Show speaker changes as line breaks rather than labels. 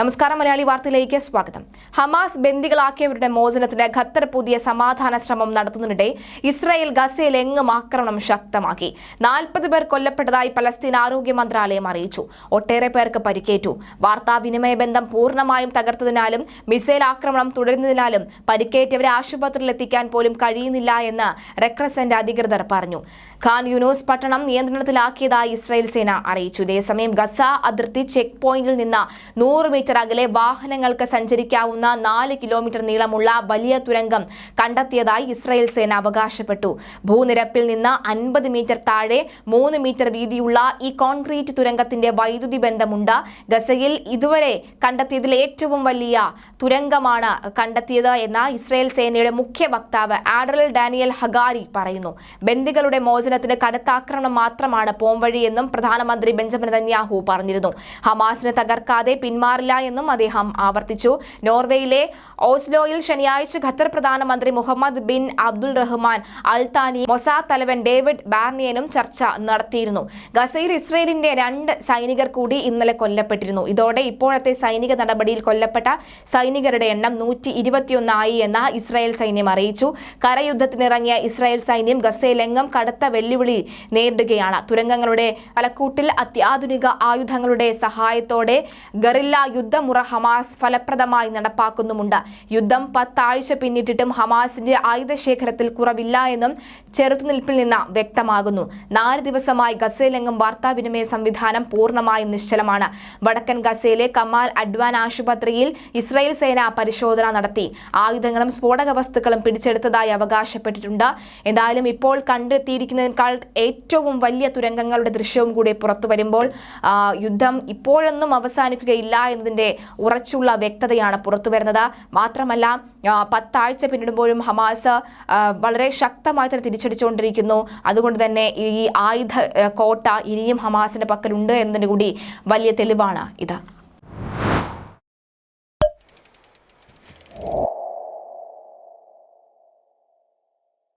നമസ്കാരം മലയാളി വാർത്തയിലേക്ക് സ്വാഗതം. ഹമാസ് ബന്ദികളാക്കിയവരുടെ മോചനത്തിന് ഖത്തർ പുതിയ സമാധാന ശ്രമം നടത്തുന്നതിനിടെ ഇസ്രായേൽ ഗസയിൽ എങ്ങും ആക്രമണം ശക്തമാക്കി. നാൽപ്പത് പേർ കൊല്ലപ്പെട്ടതായി പലസ്തീൻ ആരോഗ്യ മന്ത്രാലയം അറിയിച്ചു. ഒട്ടേറെ പേർക്ക് പരിക്കേറ്റു. വാർത്താവിനിമയ ബന്ധം പൂർണമായും തകർത്തതിനാലും മിസൈൽ ആക്രമണം തുടരുന്നതിനാലും പരിക്കേറ്റവരെ ആശുപത്രിയിൽ എത്തിക്കാൻ പോലും കഴിയുന്നില്ല എന്ന് റെക്രസന്റ് അധികൃതർ പറഞ്ഞു. ഖാൻ യുനൂസ് പട്ടണം നിയന്ത്രണത്തിലാക്കിയതായി ഇസ്രായേൽ സേന അറിയിച്ചു. ഇതേസമയം ഗസ അതിർത്തി ചെക്ക് പോയിന്റിൽ നിന്ന് നൂറ് മീറ്റർ അകലെ വാഹനങ്ങൾക്ക് സഞ്ചരിക്കാവുന്ന നാല് കിലോമീറ്റർ നീളമുള്ള വലിയ തുരങ്കം കണ്ടെത്തിയതായി ഇസ്രായേൽ സേന അവകാശപ്പെട്ടു. ഭൂനിരപ്പിൽ നിന്ന് അൻപത് മീറ്റർ താഴെ മൂന്ന് മീറ്റർ വീതിയുള്ള ഈ കോൺക്രീറ്റ് തുരങ്കത്തിന്റെ വൈദ്യുതി ബന്ധമുണ്ട്. ഗസയിൽ ഇതുവരെ കണ്ടെത്തിയതിൽ ഏറ്റവും വലിയ തുരങ്കമാണ് കണ്ടെത്തിയത് എന്ന ഇസ്രായേൽ സേനയുടെ മുഖ്യ വക്താവ് ആഡറൽ ഡാനിയൽ ഹഗാരി പറയുന്നു. ബന്ദികളുടെ മോചനത്തിന് കടുത്ത ആക്രമണം മാത്രമാണ് പോംവഴിയെന്നും പ്രധാനമന്ത്രി ബെഞ്ചമിൻ നെതന്യാഹു പറഞ്ഞിരുന്നു. ഹമാസിനെ തകർക്കാതെ പിന്മാറില്ല എന്നും അദ്ദേഹം ആവർത്തിച്ചു. നോർവേയിലെ ഓസ്ലോയിൽ ശനിയാഴ്ച ഖത്തർ പ്രധാനമന്ത്രി Muhammad bin Abdul Rahman Al Thani Mossad തലവൻ ഡേവിഡ് ബാർണിയനും ചർച്ച നടത്തിയിരുന്നു. ഗസയിൽ ഇസ്രയേലിന്റെ രണ്ട് സൈനികർ കൂടി ഇന്നലെ കൊല്ലപ്പെട്ടിരുന്നു. ഇതോടെ ഇപ്പോഴത്തെ സൈനിക നടപടിയിൽ കൊല്ലപ്പെട്ട സൈനികരുടെ എണ്ണം നൂറ്റി ഇരുപത്തിയൊന്നായി എന്ന് ഇസ്രായേൽ സൈന്യം അറിയിച്ചു. കരയുദ്ധത്തിനിറങ്ങിയ ഇസ്രായേൽ സൈന്യം ഗസയിലെങ്ങും കടുത്ത വെല്ലുവിളി നേരിടുകയാണ്. തുരങ്കങ്ങളുടെ പലക്കൂട്ടിൽ അത്യാധുനിക ആയുധങ്ങളുടെ സഹായത്തോടെ ഗറില്ല യുദ്ധമുറ ഹമാസ് ഫലപ്രദമായി നടപ്പാക്കുന്നുമുണ്ട്. യുദ്ധം പത്താഴ്ച പിന്നിട്ടിട്ടും ഹമാസിന്റെ ആയുധശേഖരത്തിൽ കുറവില്ല എന്നും ചെറുത്തുനിൽപ്പിൽ നിന്ന് വ്യക്തമാകുന്നു. നാല് ദിവസമായി ഗസയിലെങ്ങും വാർത്താവിനിമയ സംവിധാനം പൂർണമായും നിശ്ചലമാണ്. വടക്കൻ ഗസയിലെ കമാൽ അഡ്വാൻ ആശുപത്രിയിൽ ഇസ്രായേൽ സേന പരിശോധന നടത്തി. ആയുധങ്ങളും സ്ഫോടക വസ്തുക്കളും പിടിച്ചെടുത്തതായി അവകാശപ്പെട്ടിട്ടുണ്ട്. എന്തായാലും ഇപ്പോൾ കണ്ടെത്തിയിരിക്കുന്നതിനേക്കാൾ ഏറ്റവും വലിയ തുരങ്കങ്ങളുടെ ദൃശ്യവും കൂടി പുറത്തു വരുമ്പോൾ യുദ്ധം ഇപ്പോഴൊന്നും അവസാനിക്കുകയില്ല എന്നതിന്റെ ഉറച്ചുള്ള വ്യക്തതയാണ് പുറത്തു വരുന്നത്. മാത്രമല്ല പത്താഴ്ച പിന്നിടുമ്പോഴും ഹമാസ് വളരെ ശക്തമായി തന്നെ തിരിച്ചടിച്ചുകൊണ്ടിരിക്കുന്നു. അതുകൊണ്ട് തന്നെ ഈ ആയുധ കോട്ട ഇനിയും ഹമാസിന്റെ പക്കലുണ്ട് എന്നതിന് കൂടി വലിയ തെളിവാണ് ഇത്.